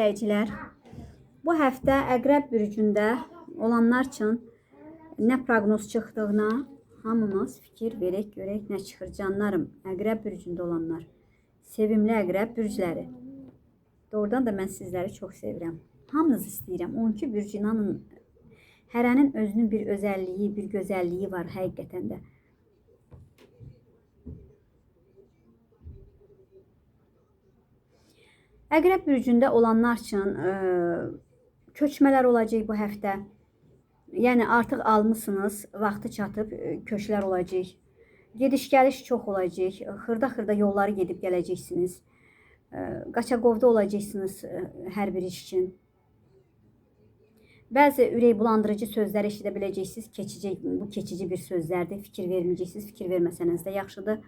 izləyicilər, bu həftə Əqrəb bürcündə olanlar üçün nə proqnoz çıxdığına hamımız fikir verək, görək nə çıxır canlarım. Əqrəb bürcündə olanlar, sevimli Əqrəb bürcləri. Doğrudan da mən sizləri çox sevirəm. Hamınızı istəyirəm. 12 bürc inanın hərənin özünün bir özəlliyi, bir gözəlliyi var həqiqətən də. Əqrəb bürcündə olanlar üçün ə, köçmələr olacaq bu həftə. Yəni artıq almısınız, vaxtı çatıb ə, köçlər olacaq. Gediş-gəliş çox olacaq. Xırda-xırda yolları gedib gələcəksiniz. Ə, Qaçaqovda olacaqsınız ə, hər bir iş üçün. Bəzi ürək bulandırıcı sözlər eşidə biləcəksiniz. Keçici, bu keçici bir sözlərdir. Fikir verməyəcəksiniz. Fikir verməsəniz də yaxşıdır.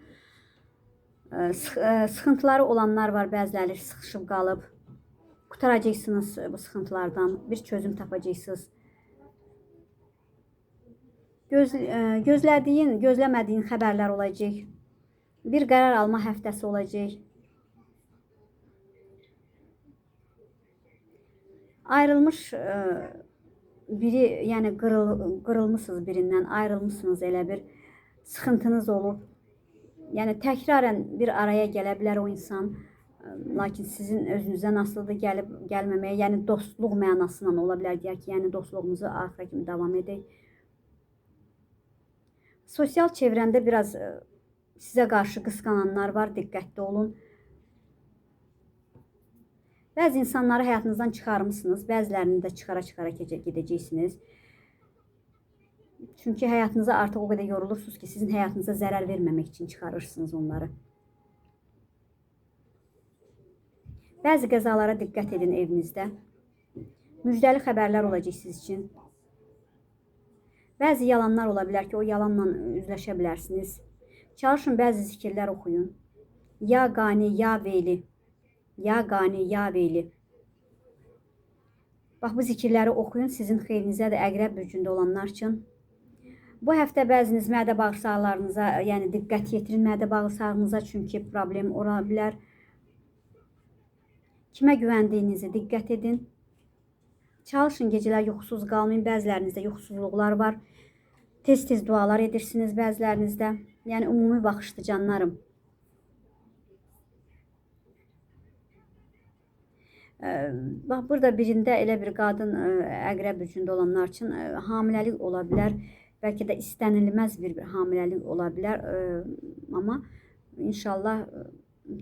Sıx- ə, Sıxıntıları olanlar var, bəziləri sıxışıb qalıb. Qutaracaqsınız bu sıxıntılardan, bir çözüm tapacaqsınız. Göz, ə, gözlədiyin, gözləmədiyin xəbərlər olacaq. Bir qərar alma həftəsi olacaq. Ayrılmış ə, biri, yəni qırıl, qırılmısınız birindən, ayrılmısınız elə bir sıxıntınız olub. Yəni təkrarən bir araya gələ o insan. Lakin sizin özünüzdən asılıdır gəlib gəlməməyə, yəni dostluq mənasından ola bilər deyək ki, yəni dostluğumuzu axıra kimi davam edək. Sosial çevrəndə biraz sizə qarşı qısqananlar var, diqqətli olun. Bəzi insanları həyatınızdan çıxarmısınız, bəzilərini də çıxara-çıxara gedəcəksiniz. Çünki həyatınıza artıq o qədər yorulursunuz ki, sizin həyatınıza zərər verməmək üçün çıxarırsınız onları. Bəzi qəzalara diqqət edin evinizdə. Müjdəli xəbərlər olacaq siz üçün. Bəzi yalanlar ola bilər ki, o yalanla üzləşə bilərsiniz. Çalışın bəzi zikirlər oxuyun. Ya qani, ya veyli. Ya qani, ya veyli. Bax bu zikirləri oxuyun, sizin xeyrinizədir Əqrəb bürcündə olanlar üçün. Bu həftə bəziniz mədə bağırsaqlarınıza, yəni diqqət yetirin mədə bağırsağınıza çünki problem ola bilər. Kimə güvəndiyinizi diqqət edin. Çalışın gecələr yuxusuz qalmayın. Bəzilərinizdə yuxusuzluqlar var. Tez-tez dualar edirsiniz bəzilərinizdə. Yəni ümumi baxışdı canlarım. Bax burada birində elə bir qadın əqrəb bürcündə olanlar üçün hamiləlik ola bilər. Bəlkə də istənilməz bir, bir hamiləlik ola bilər. Ə, Amma inşallah ə,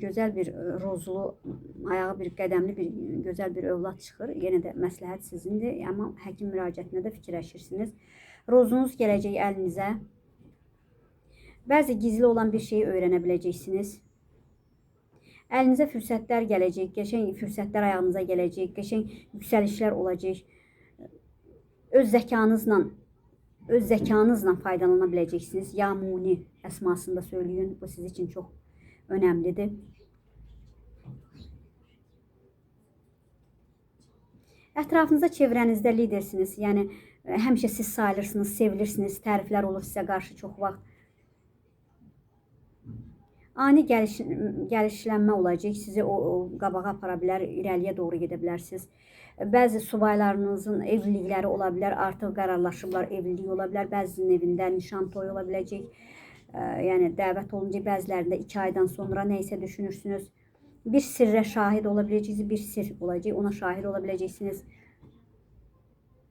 gözəl bir rozulu, ayağı bir qədəmli bir gözəl bir övlad çıxır. Yenə də məsləhət sizindir. Amma həkim müraciətində də fikirləşirsiniz. Rozunuz gələcək əlinizə. Bəzi gizli olan bir şeyi öyrənə biləcəksiniz. Əlinizə fürsətlər gələcək, qəşəng fürsətlər ayağınıza gələcək, qəşəng yüksəlişlər olacaq. Öz zəkanızla, öz zəkanızla faydalana biləcəksiniz. Yamuni əsmasında söyləyin. Bu siz üçün çox önəmlidir. Ətrafınızda, çevrənizdə lidersiniz. Yəni ə, həmişə siz sayılırsınız, sevilirsiniz, təriflər olur sizə qarşı çox vaxt. Ani gəliş, gəlişlənmə olacaq. Sizi o, o qabağa apara bilər, irəliyə doğru gedə bilərsiniz. Bəzi subaylarınızın evlilikləri ola bilər, artıq qərarlaşıblar, evlilik ola bilər. Bəzisinin evində nişan toyu ola biləcək. Ə, Yəni dəvət olunacaq, bəzilərində 2 aydan sonra nə düşünürsünüz. Bir sirrə şahid ola bir sir olacaq, ona şahid ola biləcəksiniz.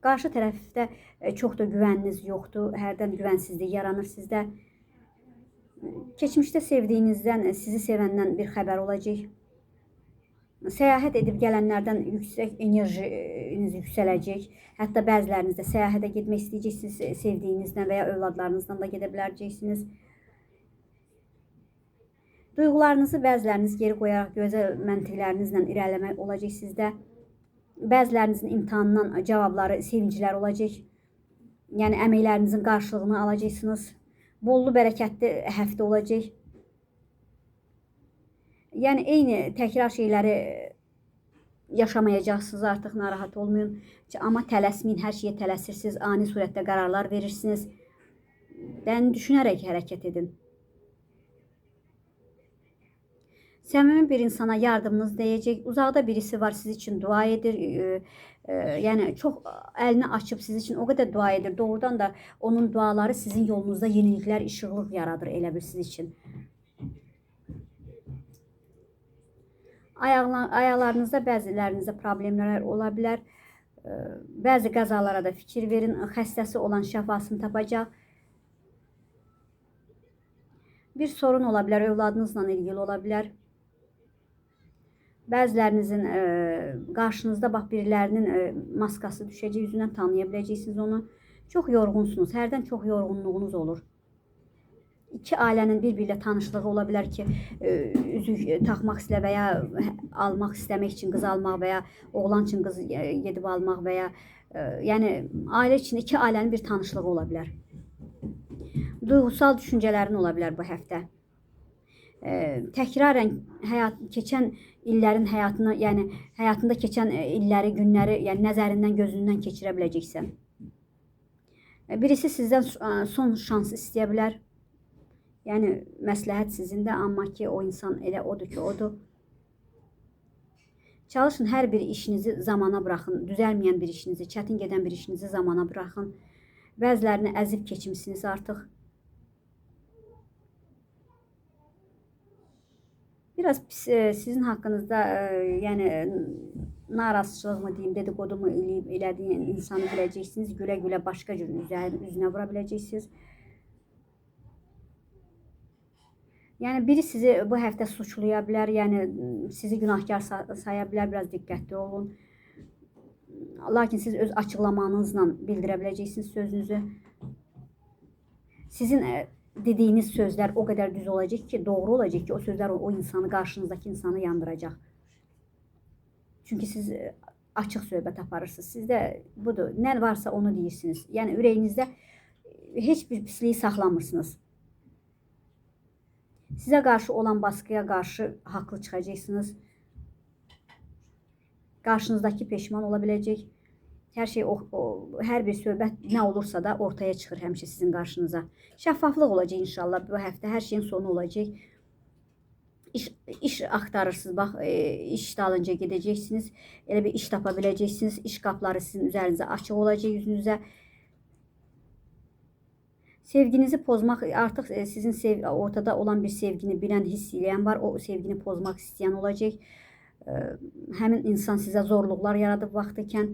Qarşı tərəfdə ə, çox da güvəniniz yoxdur. Hərdən güvənsizlik yaranır sizdə. Keçmişdə sevdiyinizdən, e, sizi sevəndən bir xəbər olacaq. Səyahət edib gələnlərdən yüksək enerjiniz yüksələcək. Hətta bəzilərinizdə səyahətə getmək istəyəcəksiniz, sevdiyinizdən və ya övladlarınızdan da gedə biləcəksiniz. Duyğularınızı bəziləriniz geri qoyaraq gözəl məntiqlərinizlə irəliləmək olacaq sizdə. Bəzilərinizin imtahandan cavabları, sevinclər olacaq. Yəni əməklərinizin qarşılığını alacaqsınız. Bollu bərəkətli həftə olacaq. Yəni eyni təkrar şeyləri yaşamayacaqsınız artıq narahat olmayın. Amma tələsməyin, hər şeyə tələsirsiniz, ani surətdə qərarlar verirsiniz. Yəni düşünərək hərəkət edin. Səmimi bir insana yardımınız dəyəcək. Uzaqda birisi var, siz üçün dua edir. E, e, yəni çox əlini açıb siz üçün o qədər dua edir. Doğrudan da onun duaları sizin yolunuzda yeniliklər, işıqlıq yaradır elə bil siz üçün. Ayaqlarınızda bəzilərinizdə problemlər ola bilər. Bəzi qəzalara da fikir verin. Xəstəsi olan şəfasını tapacaq. Bir sorun ola bilər, övladınızla ilgili ola bilər. Bəzilərinizin e, qarşınızda maskası düşəcək, üzündən tanıya onu. Çox yorğunsunuz. Hərdən çox yorğunluğunuz olur. İki ailənin bir-biri ilə tanışlığı ola bilər ki, e, üzük taxmaq istə və ya almaq istəmək üçün qız almaq və ya oğlan üçün qız gedib almaq və ya e, yəni ailə içində iki ailənin bir tanışlığı ola bilər. Duygusal düşüncələrin ola bilər bu həftə. E, təkrarən həyat keçən illərin həyatını, yəni həyatında keçən illəri, günləri, yəni nəzərindən, gözündən keçirə biləcəksən. Birisi sizdən son şans istəyə bilər. Yəni məsləhət sizində, amma ki o insan elə odur ki, odur. Çalışın hər bir işinizi zamana buraxın. Düzəlməyən bir işinizi, çətin gedən bir işinizi zamana buraxın. Bəzilərini əzib keçmisiniz artıq. Biraz pis, e, sizin haqqınızda e, yəni narazıçılıq mı deyim, dedikodu mu eləyib elədiyin insanı biləcəksiniz. Gülə-gülə başqa cür üzünə vura biləcəksiniz. Yəni biri sizi bu həftə suçlaya bilər, yəni sizi günahkar sa- saya bilər, biraz diqqətli olun. Lakin siz öz açıqlamanızla bildirə biləcəksiniz sözünüzü. Sizin e, dediyiniz sözlər o qədər düz olacaq ki, doğru olacaq ki, o sözlər o, insanı, qarşınızdakı insanı yandıracaq. Çünki siz e, açıq söhbət aparırsınız. Sizdə budur, nə varsa onu deyirsiniz. Yəni ürəyinizdə heç bir pisliyi saxlamırsınız. Sizə qarşı olan baskıya qarşı haqlı çıxacaqsınız. Qarşınızdakı peşman ola biləcək. Hər şey o, o hər bir söhbət nə olursa da ortaya çıxır həmişə sizin qarşınıza. Şəffaflıq olacaq inşallah bu həftə hər şeyin sonu olacaq. İş, iş axtarırsınız, bax, e, iş dalınca gedəcəksiniz. Elə bir iş tapa biləcəksiniz. İş qapıları sizin üzərinizə açıq olacaq yüzünüzə. Sevginizi pozmaq artıq e, sizin sev ortada olan bir sevgini bilən, hiss edən var. O sevgini pozmaq istəyən olacaq. E, insan sizə zorluqlar yaradıb vaxt ikən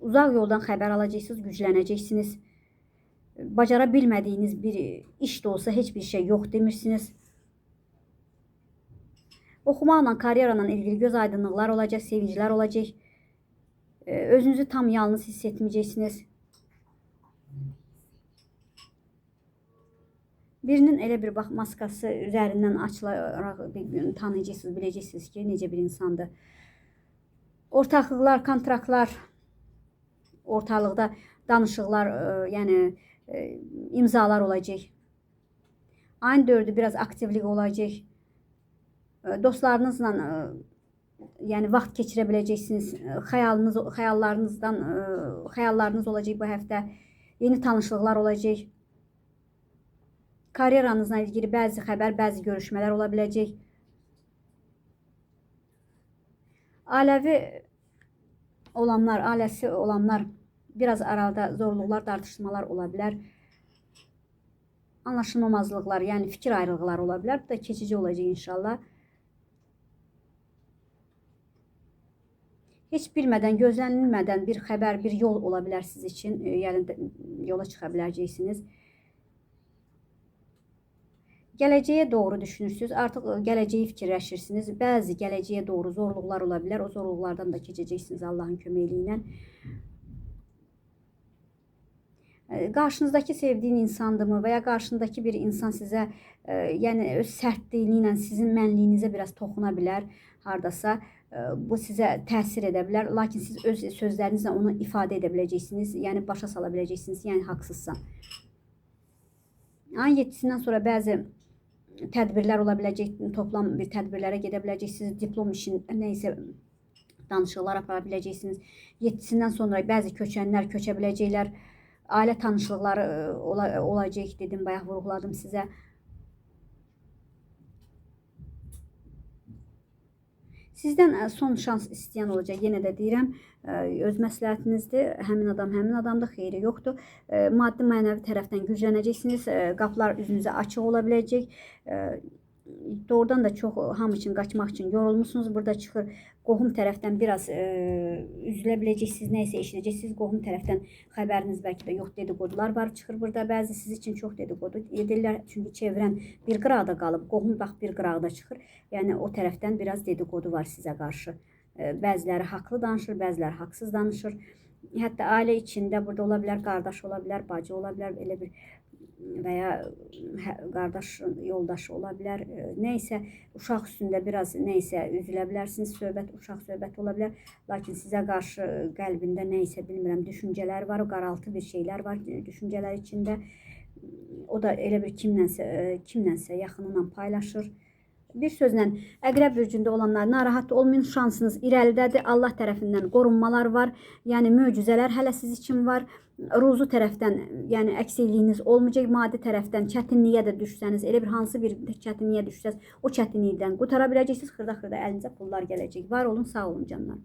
uzaq yoldan xəbər alacaqsınız, güclənəcəksiniz. Bacara bilmədiyiniz bir iş də olsa heç bir şey yox demirsiniz. Oxumaqla, karyeralarla ilgili göz aydınlıqlar olacaq, sevinclər olacaq. Özünüzü tam yalnız hiss etməyəcəksiniz. Birinin elə bir bax maskası üzərindən açılaraq tanıyacaqsınız, biləcəksiniz ki, necə bir insandır. Ortaqlıqlar, kontraktlar, ortalıqda danışıqlar, e, yəni e, imzalar olacaq. Ayın 4-ü biraz aktivlik olacaq. E, Dostlarınızla e, yəni vaxt keçirə biləcəksiniz. Xəyalınız, xəyallarınızdan e, xəyallarınız olacaq bu həftə. Yeni tanışlıqlar olacaq. Karyeranızla ilgili bəzi xəbər, bəzi görüşmələr ola biləcək. Ailəvi olanlar, ailəsi olanlar biraz arada zorluqlar, tartışmalar ola bilər. Anlaşılmamazlıqlar, yəni fikir ayrılıqları ola bilər. Bu da keçici olacaq inşallah. Heç bilmədən, gözlənilmədən bir xəbər, bir yol ola bilər siz üçün. Yəni yola çıxa biləcəksiniz. Gələcəyə doğru düşünürsüz. Artıq gələcəyi fikirləşirsiniz. Bəzi gələcəyə doğru zorluqlar ola bilər. O zorluqlardan da keçəcəksiniz Allahın köməkliyi ilə. Qarşınızdakı sevdiyin insandımı və ya qarşındakı bir insan sizə e, yəni öz sərtliyi ilə sizin mənliyinizə biraz toxuna bilər hardasa. Bu sizə təsir edə bilər. Lakin siz öz sözlərinizlə onu ifadə edə biləcəksiniz. Yəni başa sala biləcəksiniz. Yəni haqsızsan. Ayın 7-sindən sonra bəzi tədbirlər ola biləcək, toplam bir tədbirlərə gedə biləcəksiniz, diplom işin nə isə danışıqlar apara biləcəksiniz. 7-sindən sonra bəzi köçənlər köçə biləcəklər. Ailə tanışlıqları e, ola, olacaq dedim, bayaq vurğuladım sizə. Sizdən ə, son şans istəyən olacaq. Yenə də deyirəm, öz məsləhətinizdir. Həmin adam həmin adamda xeyri yoxdur. Maddi mənəvi tərəfdən güclənəcəksiniz. Qapılar üzünüzə açıq ola biləcək. Doğrudan da çox hamı üçün qaçmaq üçün yorulmusunuz. Burada çıxır qohum tərəfdən biraz ə, üzülə biləcəksiniz, nə isə eşidəcəksiniz. Qohum tərəfdən xəbəriniz bəlkə də yox dedikodular var çıxır burada. Bəzi siz üçün çox dedikodu edirlər. Çünki çevirən bir qıraqda qalıb, qohum bax bir qıraqda çıxır. Yəni o tərəfdən biraz dedikodu var sizə qarşı. Ə, Bəziləri haqlı danışır, bəziləri haqsız danışır. Hətta ailə içində burada ola bilər, qardaş ola bilər, bacı ola bilər, elə bir və ya qardaş yoldaşı ola bilər. Ə, Nə isə uşaq üstündə biraz nə isə üzülə bilərsiniz. Söhbət uşaq söhbəti ola bilər. Lakin sizə qarşı qəlbində nə isə bilmirəm, düşüncələr var, qaraltı bir şeylər var düşüncələr içində. O da elə bir kimlənsə ə, kimlənsə yaxınından paylaşır. Bir sözlə Əqrəb bürcündə olanlar narahat olmayın, şansınız irəlidədir. Allah tərəfindən qorunmalar var. Yəni möcüzələr hələ siz üçün var. Ruzu tərəfdən, yəni əksiliğiniz olmayacaq. Maddi tərəfdən çətinliyə də düşsəniz, elə bir hansı bir çətinliyə düşsəz, o çətinlikdən qutara biləcəksiniz. Xırda-xırda əlinizə pullar gələcək. Var olun, sağ olun canlar.